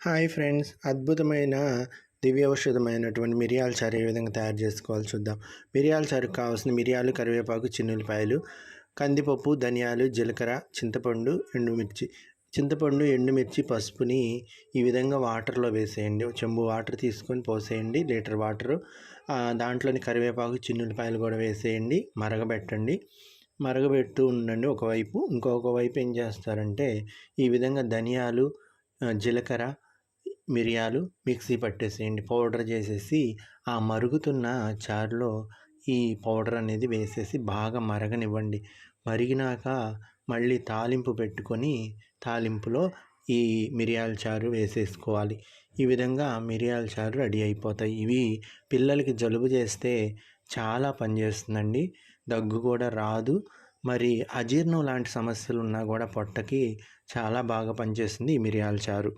Hi friends అద్భుతమైన దివ్య ఔషధమైనటువంటి మిరియాల చారు ఏ విధంగా తయారు చేసుకోవాలి చూద్దాం. మిరియాల చారుకు కావాల్సిన మిరియాలు కరివేపాకు చిన్నులపాయలు కందిపప్పు ధనియాలు జీలకర్ర చింతపండు ఎండుమిర్చి. చింతపండు ఎండుమిర్చి పసుపుని ఈ విధంగా వాటర్లో వేసేయండి. చెంబు వాటర్ తీసుకొని పోసేయండి లీటర్ వాటరు. దాంట్లోని కరివేపాకు చిన్నులపాయలు కూడా వేసేయండి మరగబెట్టండి. మరగబెట్టు ఉండండి ఒకవైపు. ఇంకొక వైపు ఏం చేస్తారంటే ఈ విధంగా ధనియాలు జీలకర్ర మిరియాలు మిక్సీ పట్టేసేయండి. పౌడర్ చేసేసి ఆ మరుగుతున్న చారులో ఈ పౌడర్ అనేది వేసేసి బాగా మరగనివ్వండి. మరిగినాక మళ్ళీ తాలింపు పెట్టుకొని తాలింపులో ఈ మిరియాల చారు వేసేసుకోవాలి. ఈ విధంగా మిరియాల చారు రెడీ అయిపోతాయి. ఇవి పిల్లలకి జలుబు చేస్తే చాలా పనిచేస్తుందండి దగ్గు కూడా రాదు. మరి అజీర్ణం లాంటి సమస్యలు ఉన్నా కూడా పొట్టకి చాలా బాగా పనిచేస్తుంది ఈ మిరియాల చారు.